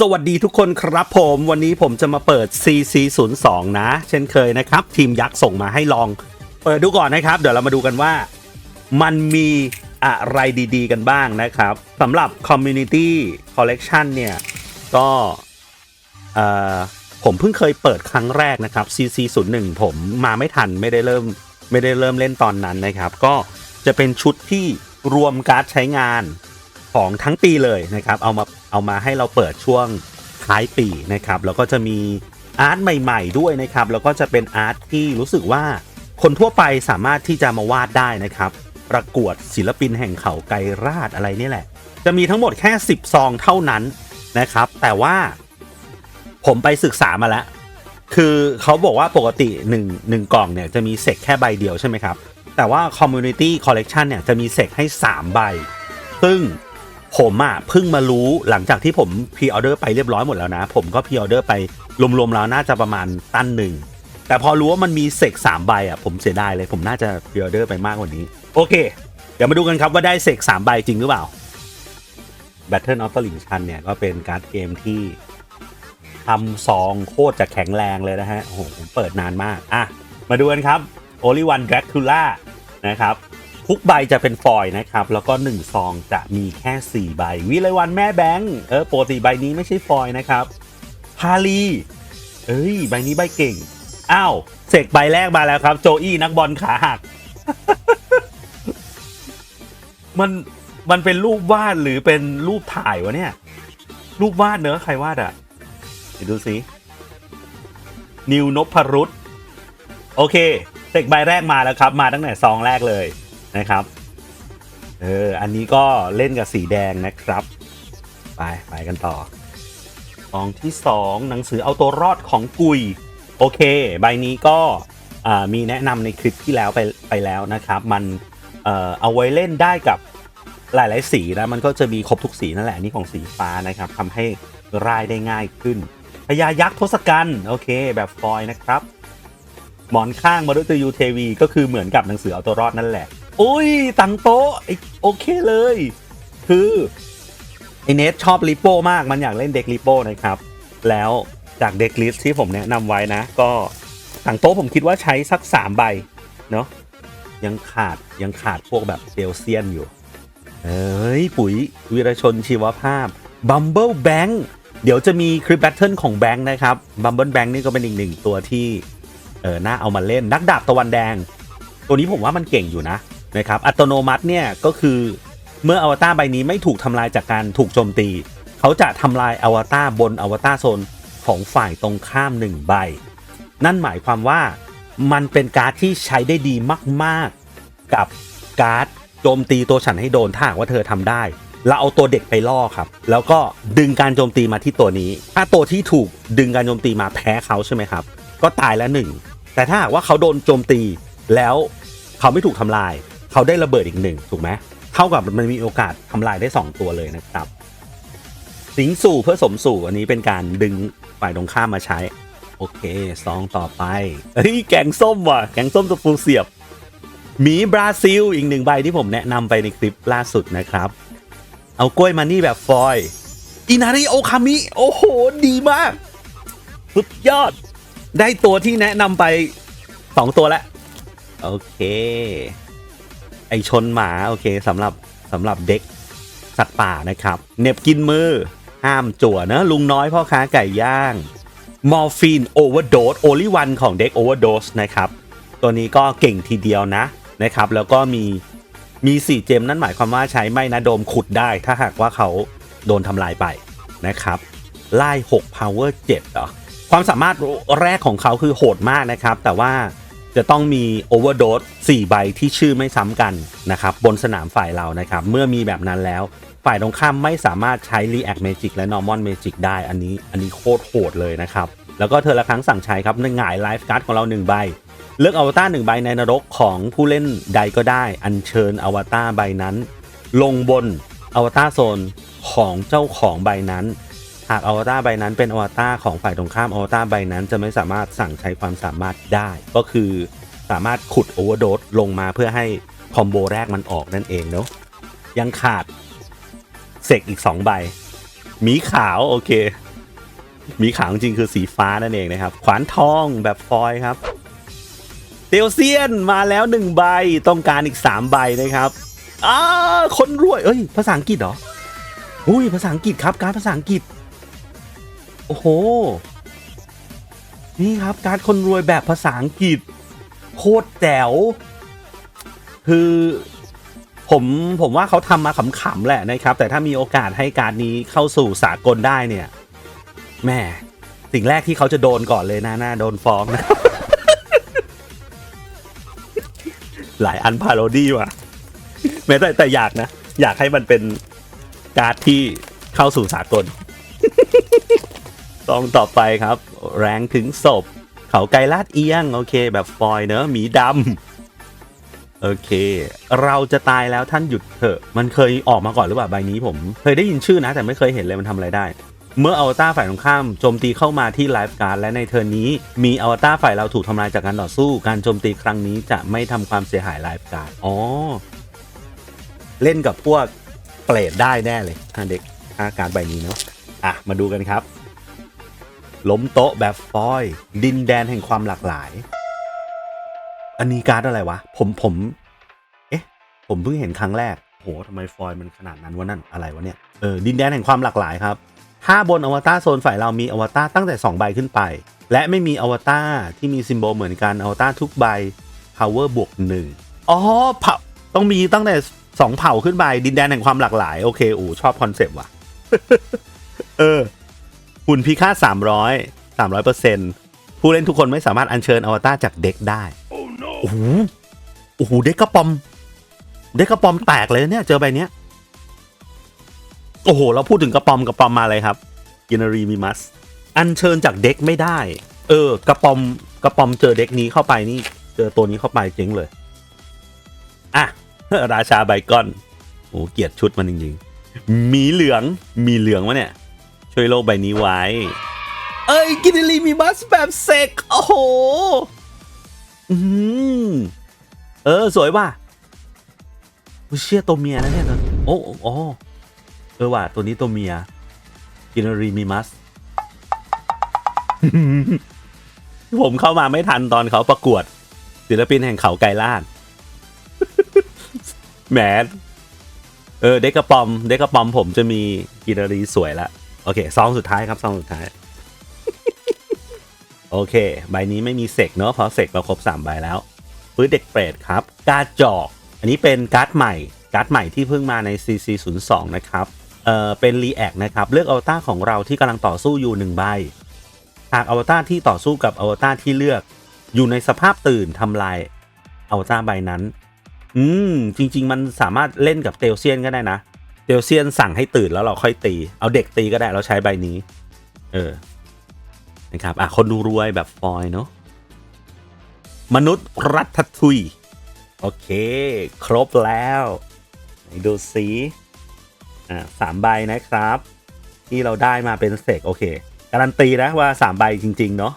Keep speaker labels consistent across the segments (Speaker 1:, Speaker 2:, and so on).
Speaker 1: สวัสดีทุกคนครับผมวันนี้ผมจะมาเปิด CC02 นะ เช่นเคยนะครับ ทีมยักษ์ส่งมาให้ลอง เปิดดูก่อนนะครับ เดี๋ยวเรามาดูกันว่า มันมีอะไรดีๆกันบ้างนะครับสำหรับ Community Collection เนี่ย ก็ผมเพิ่งเคยเปิดครั้งแรกนะครับ CC01 ผมมาไม่ทันไม่ได้เริ่มไม่ได้เริ่มเล่นตอนนั้นนะครับ ก็จะเป็นชุดที่รวมการ์ดใช้งานของทั้งปีเลยนะครับ เอามา เอามาให้เราเปิดช่วงท้ายปีนะครับแล้วก็จะมีอาร์ตใหม่ ๆ ด้วยนะครับแล้วก็จะเป็นอาร์ตที่รู้สึกว่าคนทั่วไปสามารถที่จะมาวาดได้นะครับ ประกวดศิลปินแห่งเขาไกรราชอะไรนี่แหละ จะมีทั้งหมดแค่ 10 ซองเท่านั้นนะครับ แต่ว่าผมไปศึกษามาแล้ว คือเขาบอกว่าปกติ1 1กล่องเนี่ยจะมีเซกแค่ใบเดียวใช่ไหมครับ แต่ว่า Community Collection เนี่ยจะมีเซกให้ 3 ใบ ซึ่ง ผมอะเพิ่งมารู้หลังจากที่ผมพรีออเดอร์ไปเรียบร้อยหมดแล้วนะ ผมก็พรีออเดอร์ไปรวมๆแล้วน่าจะประมาณตันหนึ่งแต่พอรู้ว่ามันมีเซกสามใบอะผมเสียดายเลยผมน่าจะพรีออเดอร์ไปมากกว่านี้ โอเค เดี๋ยวมาดูกันครับว่าได้เซกสามใบจริงหรือเปล่า Battle of the l i n c h a n เนี่ยก็เป็นการ์ดเกมที่ทำซองโคตรจะแข็งแรงเลยนะฮะโอ้โหผมเปิดนานมาก อะ มาดูกันครับ Only One Dracula นะครับ ทุกใบจะเป็นฟอยล์นะครับ แล้วก็ 1 ซองจะมีแค่ 4 ใบ วิไลวันแม่แบงค์เออปกติใบนี้ไม่ใช่ฟอยล์นะครับพาลีเอ้ย ใบนี้ใบเก่ง อ้าวเสกใบแรกมาแล้วครับ โจอี้นักบอลขาหัก มันมันเป็นรูปวาดหรือเป็นรูปถ่ายวะเนี่ย รูปวาดเนอะใครวาดอะเดี๋ยวดูสินิวนพรุษโอเคเสกใบแรกมาแล้วครับ มาตั้งแต่ซองแรกเลย นะครับ เออ อันนี้ก็เล่นกับสีแดงนะครับ ไปไปกันต่อซองที่2หนังสือเอาตัวรอดของกุย โอเค ใบนี้ก็มีแนะนำในคลิปที่แล้วไปไปแล้วนะครับ มันเออเอาไว้เล่นได้กับหลาย ๆ สีนะมันก็จะมีครบทุกสีนั่นแหละนี่ของสีฟ้านะครับทำให้รายได้ง่ายขึ้นพญายักษ์ทศกัณฐ์โอเค แบบฟอยนะครับ หมอนข้างมาด้วยตัวยูเทวี ก็คือเหมือนกับหนังสือเอาตัวรอดนั่นแหละ อุ้ยตังโต๊ะโอเคเลย คือไอเนทชอบลิโป้มากมันอยากเล่นเด็กลิโป้นะครับ แล้วจากเด็กลิสที่ผมแนะนำไว้นะ ก็ตังโต๊ะผมคิดว่าใช้สัก3ใบเนาะยังขาดยังขาดพวกแบบเซลเซียนอยู่เฮ้ย ปุ๋ยวีรชนชีวภาพ Bumble Bank เดี๋ยวจะมีคลิปแบทเทิลของแบงค์นะครับ Bumble Bank นี่ก็เป็นอีกหนึ่งตัวที่เออน่าเอามาเล่นนักดาบตะวันแดง ตัวนี้ผมว่ามันเก่งอยู่นะ นะครับอัตโนมัติเนี่ยก็คือเมื่ออวตารใบนี้ไม่ถูกทำลายจากการถูกโจมตี เขาจะทำลายอวตารบนอวตารโซนของฝ่ายตรงข้ามหนึ่งใบ นั่นหมายความว่ามันเป็นการ์ดที่ใช้ได้ดีมาก ๆ กับการ์ดโจมตีตัวฉันให้โดนถ้าว่าเธอทำได้แล้วเอาตัวเด็กไปล่อครับ แล้วก็ดึงการโจมตีมาที่ตัวนี้ ถ้าตัวที่ถูกดึงการโจมตีมาแพ้เขาใช่ไหมครับ ก็ตายแล้วหนึ่ง แต่ถ้าว่าเขาโดนโจมตีแล้วเขาไม่ถูกทำลาย เขาได้ระเบิดอีกหนึ่งถูกไหมเท่ากับมันมีโอกาสทำลายได้ 2 ตัวเลยนะครับ สิงสู่เพื่อสมสู่อันนี้เป็นการดึงฝ่ายตรงข้ามมาใช้ โอเคซองต่อไปเฮ้ยแกงส้มว่ะแกงส้มสปูเสียบหมีบราซิลอีกหนึ่งใบที่ผมแนะนำไปในคลิปล่าสุดนะครับ เอากล้วยมานี่แบบฟอยอินาริโอคามิ โอ้โห ดีมาก สุดยอด ได้ตัวที่แนะนำไป 2 ตัวแล้ว โอเค ไอชนหมาโอเคสำหรับสำหรับเด็กสัตว์ป่านะครับเน็บกินมือ ห้ามจั่วนะลุงน้อยพ่อค้าไก่ย่างมอร์ฟีนโอเวอร์โดสโอลิวันของเด็กโอเวอร์โดสนะครับตัวนี้ก็เก่งทีเดียวนะนะครับแล้วก็มีมี 4 เจมนั่นหมายความว่าใช้ไม่นะโดมขุดได้ถ้าหากว่าเขาโดนทำลายไปนะครับไล่6 power 7เหรอความสามารถแรกของเขาคือโหดมากนะครับ แต่ว่า จะต้องมี Overdose 4ใบที่ชื่อไม่ซ้ำกันนะครับบนสนามฝ่ายเรานะครับ เมื่อมีแบบนั้นแล้ว ฝ่ายตรงข้ามไม่สามารถใช้ React Magic และ Normal Magic ได้อันนี้อันนี้โคตรโหดเลยนะครับ แล้วก็เธอละครั้งสั่งใช้ครับนึ่งหงายไลฟ์การ์ดของเรา 1 ใบ เลือกอวตารหนึ่งใบในนรกของผู้เล่นใดก็ได้ อัญเชิญอวตารใบนั้น ลงบนอวตารโซนของเจ้าของใบนั้น หากอวตารใบนั้นเป็นอวตารของฝ่ายตรงข้ามอวตารใบนั้นจะไม่สามารถสั่งใช้ความสามารถได้ ก็คือสามารถขุดโอเวอร์โดสลงมาเพื่อให้คอมโบแรกมันออกนั่นเองเนาะยังขาดเสกอีก 2 ใบหมีขาวโอเคมีขาวจริงคือสีฟ้านั่นเองนะครับ ขวานทองแบบฟอยครับเตียวเซียนมาแล้วหนึ่งใบต้องการอีกสามใบนะครับอ้าคนรวยเอ้ยภาษาอังกฤษเหรออุ้ยภาษาอังกฤษครับการภาษาอังกฤษ โอ้โห นี่ครับการดคนรวยแบบภาษาอังกฤษ โคตรแจ๋ว คือผมผมว่าเขาทำมาขำๆแหละนะครับ แต่ถ้ามีโอกาสให้การดนี้เข้าสู่สากลได้เนี่ยแม่สิ่งแรกที่เขาจะโดนก่อนเลยนะน่าโดนฟ้องนะ หลายอันพาโรดี้ว่ะแม้แต่แต่อยากนะ อยากให้มันเป็นการ์ดที่เข้าสู่สากล ต้องต่อไปครับ แรงถึงศพ เขาไกลลาดเอียง โอเค แบบฟอยเนอะหมีดำโอเค เราจะตายแล้วท่านหยุดเถอะ มันเคยออกมาก่อนหรือเปล่าใบนี้ผม เคยได้ยินชื่อนะ แต่ไม่เคยเห็นเลยมันทำอะไรได้ เมื่ออวตารฝ่ายตรงข้ามโจมตีเข้ามาที่ไลฟ์การ์ดและในเทิร์นนี้ มีอวตารฝ่ายเราถูกทำลายจากการต่อสู้ การโจมตีครั้งนี้จะไม่ทำความเสียหายไลฟ์การ์ดอ๋อเล่นกับพวกเปรตได้แน่เลยถ้าเด็กถ้าการใบนี้เนาะอะมาดูกันครับ ล้มโต๊ะแบบฟอย ดินแดนแห่งความหลากหลาย อันนี้การ์ดอะไรวะ ผมผม เอ๊ะ ผมเพิ่งเห็นครั้งแรกโหทำไมฟอยมันขนาดนั้นวะนั่นอะไรวะเนี่ยเออดินแดนแห่งความหลากหลายครับถ้าบนอวตารโซนฝ่ายเรามีอวตารตั้งแต่ 2 ใบขึ้นไป และไม่มีอวตารที่มีซิมโบลเหมือนกันอวตารทุกใบ power บวกหนึ่งอ๋อเผ่าต้องมีตั้งแต่ 2 เผ่าขึ้นไปดินแดนแห่งความหลากหลาย โอเคอูชอบคอนเซปต์ว่ะ เออ หุ่นพิฆาต300 300เปอร์เซ็นต์ผู้เล่นทุกคนไม่สามารถอัญเชิญอวตารจากเด็กได้โอ้โหโอ้โหเด็กกระปอม เด็กกระปอมแตกเลยเนี่ย เจอใบเนี้ย โอ้โห เราพูดถึงกระปอมกระปอมมาเลยครับกินารีมีมัส อัญเชิญจากเด็กไม่ได้ เออ กระปอมกระปอมเจอเด็กนี้เข้าไปนี่ เจอตัวนี้เข้าไปเจ๊งเลย อะ ราชาไบกอน โอ้เกลียดชุดมันจริงๆ มีเหลือง มีเหลืองวะเนี่ย ช่วยโลกใบนี้ไว้ เอ้ย กินารีมีมัสแบบเซกโอ้โห อืม เออ สวยว่ะอุ๊ยเชี่ยตัวเมียนะเนี่ยโอ้โอ้โอ้เออว่ะตัวนี้ตัวเมีย กินรีมีมัสผมเข้ามาไม่ทันตอนเขาประกวด ศิลปินแห่งเขาไกลลาดแหมเออ เด็กกระปอม เด็กกระปอมผมจะมีกินรีสวยละ โอเคซองสุดท้ายครับซองสุดท้าย โอเค ใบนี้ไม่มีเสกเนอะเพราะเสกเราครบ3ใบแล้วพื้นเด็กเปรตครับการจอก อันนี้เป็นการ์ดใหม่ การ์ดใหม่ที่เพิ่งมาใน CC02 นะครับเอ่อเป็นรีแอคนะครับเลือกอวตารของเราที่กำลังต่อสู้อยู่1ใบหากอวตารที่ต่อสู้กับอวตารที่เลือก อยู่ในสภาพตื่นทำลายอวตารใบนั้น อืมจริง ๆ มันสามารถเล่นกับเตลเซียนก็ได้นะ เตลเซียนสั่งให้ตื่นแล้วเราค่อยตี เอาเด็กตีก็ได้เราใช้ใบนี้ เออ นะครับ อะ คนดูรวยแบบฟอยเนาะ มนุษย์รัฐทุย โอเค ครบแล้วดูสีอ่าสามใบนะครับ ที่เราได้มาเป็นเสกโอเค การันตีนะว่าสามใบจริง ๆ เนาะ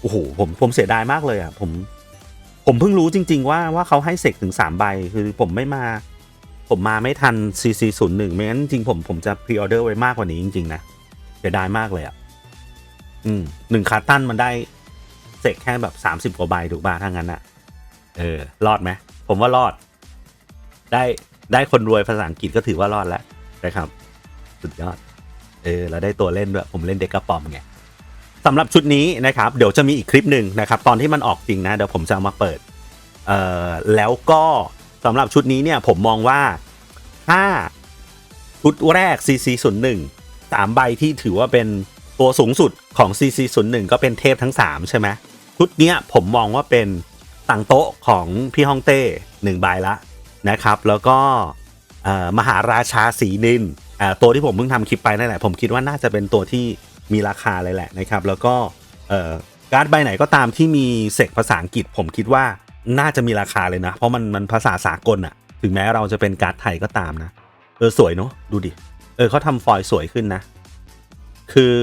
Speaker 1: โอ้โห ผมผมเสียดายมากเลยอะ ผม ผมเพิ่งรู้จริง ๆ ว่าว่าเขาให้เสกถึงสามใบ คือผมไม่มา ผมมาไม่ทัน CC 0 1 ไม่งั้นจริงผมผมจะพรีออเดอร์ไว้มากกว่านี้จริงๆนะเสียดายมากเลยอะ อืมหนึ่งคาร์ตันมันได้เสกแค่แบบสามสิบ30กว่าใบถูกป่ะถ้างั้นอะเออ รอดไหม ผมว่ารอด ได้ได้คนรวยภาษาอังกฤษก็ถือว่ารอดแล้วนะครับ สุดยอด เออ แล้วได้ตัวเล่นด้วย ผมเล่นเด็กกระป๋อมไงสำหรับชุดนี้นะครับ เดี๋ยวจะมีอีกคลิปหนึ่งนะครับ ตอนที่มันออกจริงนะ เดี๋ยวผมจะเอามาเปิด เอ่อ แล้วก็ สำหรับชุดนี้เนี่ยผมมองว่าถ้าชุดแรก CC 0 1สามใบที่ถือว่าเป็นตัวสูงสุดของ CC 0 1ก็เป็นเทพทั้ง 3 ใช่ไหมชุดเนี้ยผมมองว่าเป็นต่างโต๊ะของพี่ฮ่องเต้หนึ่งใบละนะครับ แล้วก็มหาราชาสีนินตัวที่ผมเพิ่งทำคลิปไปนั่นแหละผมคิดว่าน่าจะเป็นตัวที่มีราคาเลยแหละนะครับ แล้วก็การ์ดใบไหนก็ตามที่มีเสกภาษาอังกฤษผมคิดว่า น่าจะมีราคาเลยนะ เพราะมันมันภาษาสากลอะถึงแม้เราจะเป็นการ์ดไทยก็ตามนะ เออสวยเนาะดูดิ เออเขาทำฟอยล์สวยขึ้นนะ คือ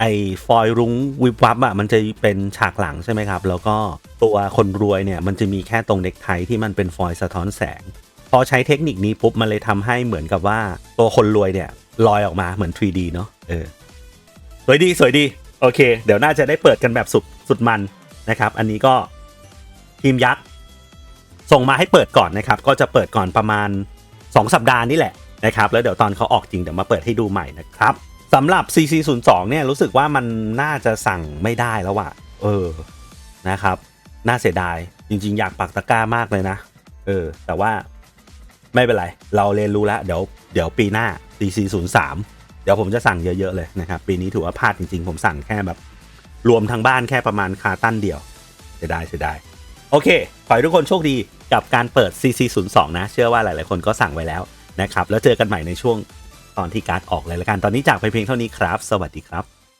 Speaker 1: ไอ้ฟอยล์รุ้งวิบวับอะมันจะเป็นฉากหลังใช่ไหมครับ แล้วก็ตัวคนรวยเนี่ย มันจะมีแค่ตรงเน็กไทที่มันเป็นฟอยล์สะท้อนแสง พอใช้เทคนิคนี้ปุ๊บ มันเลยทำให้เหมือนกับว่าตัวคนรวยเนี่ยลอยออกมาเหมือน 3D เนาะเออ สวยดีสวยดี โอเค เดี๋ยวน่าจะได้เปิดกันแบบสุดสุดมันนะครับ อันนี้ก็ ทีมยักษ์ส่งมาให้เปิดก่อนนะครับ ก็จะเปิดก่อนประมาณ 2 สัปดาห์นี่แหละนะครับ แล้วเดี๋ยวตอนเขาออกจริงเดี๋ยวมาเปิดให้ดูใหม่นะครับสำหรับ CC02 เนี่ยรู้สึกว่ามันน่าจะสั่งไม่ได้แล้วว่ะเออนะครับ น่าเสียดายจริง ๆ อยากปักตะกร้ามากเลยนะ เออ แต่ว่าไม่เป็นไร เราเรียนรู้แล้ว เดี๋ยวเดี๋ยวปีหน้า CC03 เดี๋ยวผมจะสั่งเยอะๆเลยนะครับ ปีนี้ถือว่าพลาดจริงๆ ผมสั่งแค่แบบ รวมทั้งบ้านแค่ประมาณคาตั้นเดียวเสียดายเสียดาย โอเค ขอให้ทุกคนโชคดีกับการเปิด CC02 นะ เชื่อว่าหลาย ๆ คนก็สั่งไว้แล้วนะครับ แล้วเจอกันใหม่ในช่วงตอนที่การ์ดออกเลยละกัน ตอนนี้จากไปเพียงเท่านี้ครับ สวัสดีครับ